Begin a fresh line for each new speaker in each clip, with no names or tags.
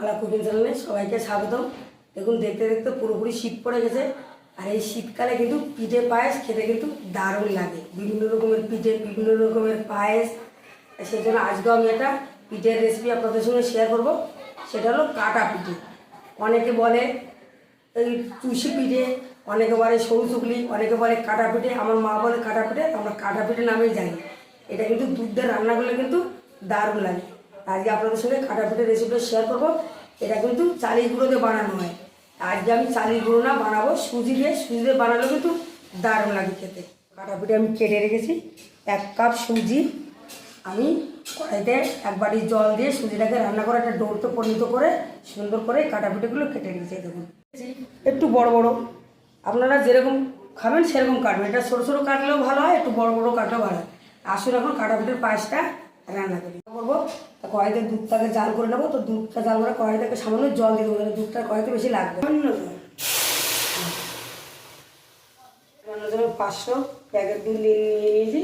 আলা কুকিং চ্যানেলে সবাইকে স্বাগতম। দেখুন, দেখতে দেখতে পুরোপুরি শীত পড়ে গেছে। আর এই শীতকালে কিন্তু পিঠে পায়েস খেতে কিন্তু দারুণ লাগে। বিভিন্ন রকমের পিঠে, বিভিন্ন রকমের পায়েস। সেই জন্য আজকে আমি একটা পিঠের রেসিপি আপনাদের সঙ্গে শেয়ার করব। সেটা হলো কাটা পিঠে। অনেকে বলে এই চুষি পিঠে, অনেকে বলে সরু চুকলি, অনেকে বলে কাটা পিঠে। আমার মা বলে কাটা পিঠে, আমরা কাটা পিঠে নামেই জানি। এটা কিন্তু দুধ দিয়ে রান্না করলে কিন্তু দারুণ লাগে। আজকে আপনাদের সঙ্গে কাটা পিঠের রেসিপিটা শেয়ার করব। এটা কিন্তু চালের গুঁড়ো দিয়ে বানানো হয়। আজকে আমি চালের গুঁড়ো না বানাবো, সুজি দিয়ে সুজি দিয়ে বানালেও কিন্তু দারুণ লাগে খেতে। কাটা পিঠে আমি কেটে রেখেছি। এক কাপ সুজি আমি কড়াইতে এক বাটি জল দিয়ে সুজিটাকে রান্না করে একটা ডোরতে পরিণত করে, সুন্দর করে কাটা পিঠেগুলো কেটে এই দেখুন। একটু বড় বড়। আপনারা যেরকম খাবেন সেরকম কাটবেন। এটা ছোটো ছোটো কাটলেও ভালো হয়, একটু বড় বড় কাটলেও ভালো হয়। আসুন এখন কাটা পিঠের পায়েসটা রান্না করি। করব কড়াইতে দুধটাকে জাল করে নেব। তো দুধটা জাল করে কড়াইটাকে সামান্য জল দিয়ে দেবো দুধটা কড়াইতে বেশি লাগবে। পাঁচশো প্যাকেট দুধ নিয়ে নিয়ে নিয়েছি।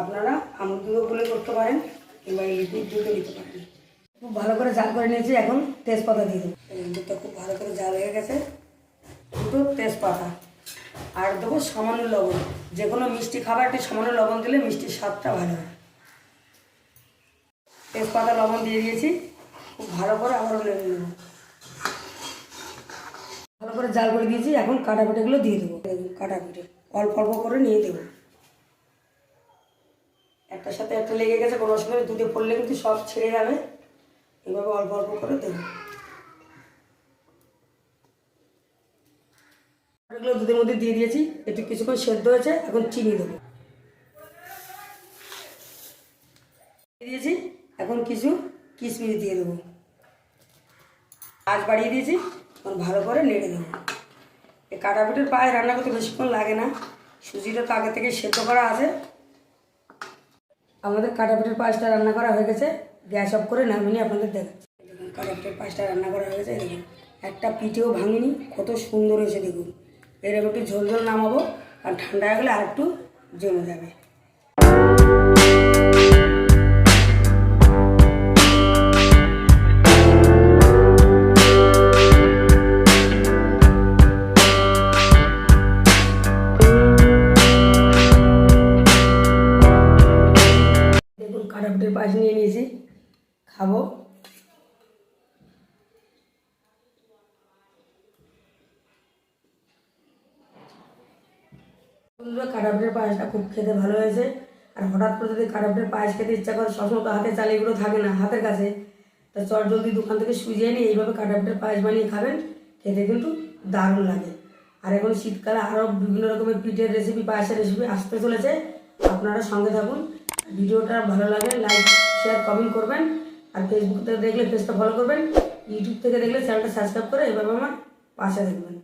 আপনারা আমুল দুধও বলে করতে পারেন, কিংবা এই দুধ দুধও নিতে পারেন। খুব ভালো করে জাল করে নিয়েছি, এখন তেজপাতা দিয়ে দেবো। দুধটা খুব ভালো করে জাল হয়ে গেছে। দুটো তেজপাতা। আর দেবো সামান্য লবণ। যে কোনো মিষ্টি খাবার খাবারটি সামান্য লবণ দিলে মিষ্টির স্বাদটা ভালো হয়। তেজপাতা, লবণ দিয়ে দিয়েছি। খুব ভালো করে আবারও নেব। ভালো করে জাল করে দিয়েছি, এখন কাটা পিঠেগুলো দিয়ে দেবো। কাটা পিঠে অল্প অল্প করে নিয়ে দেবো একটার সাথে একটা লেগে গেছে, কোনো অসুবিধা দুধে পড়লে কিন্তু সব ছেড়ে যাবে। এভাবে অল্প অল্প করে দেবো। এগুলো দুধের মধ্যে দিয়ে দিয়েছি। একটু কিছুক্ষণ সেদ্ধ হয়েছে, এখন চিনি দেবো। দিয়ে দিয়েছি। এখন কিছু কিশমিশ দিয়ে দেবো। আজ বাড়িয়ে দিয়েছি, এখন ভালো করে নেড়ে দেবো এই কাটা পিঠের পায়ে রান্না করতে বেশিক্ষণ লাগে না। সুজিটা তো আগে থেকে সেদ্ধ করা আছে। আমাদের কাটা পিঠের পায়েসটা রান্না করা হয়ে গেছে। গ্যাস অফ করে নামিয়ে আপনাদের দেখাচ্ছি। দেখুন কাটা পিঠের পায়েসটা রান্না করা হয়ে গেছে। দেখুন, একটা পিঠেও ভাঙিনি, কত সুন্দর হয়েছে দেখুন। এরকম একটু ঝোল ঝোল নামাবো আর ঠান্ডা হয়ে গেলে আর একটু জমে যাবে। পিঠের পায়েস নিয়ে নিয়েছি। খাব। বন্ধুরা পায়েসটা খুব খেতে ভালো হয়েছে। আর হঠাৎ করে যদি কাটা পায়েস খেতে ইচ্ছা করে, সবসময় তো হাতে চাল এগুলো থাকে না, হাতের কাছে। তা চট জলদি দোকান থেকে সুজিয়ে নিয়ে এইভাবে কাটা পায়েস বানিয়ে খাবেন। খেতে কিন্তু দারুণ লাগে। আর এখন শীতকালে আরও বিভিন্ন রকমের পিঠের রেসিপি পায়েসের রেসিপি আসতে চলেছে। আপনারা সঙ্গে থাকুন। ভিডিওটা ভালো লাগে লাইক শেয়ার কমেন্ট করবেন। আর ফেসবুক থেকে দেখলে পেজটা ফলো করবেন। ইউটিউব থেকে দেখলে চ্যানেলটা সাবস্ক্রাইব করে এভাবে আমার পাশে দেখবেন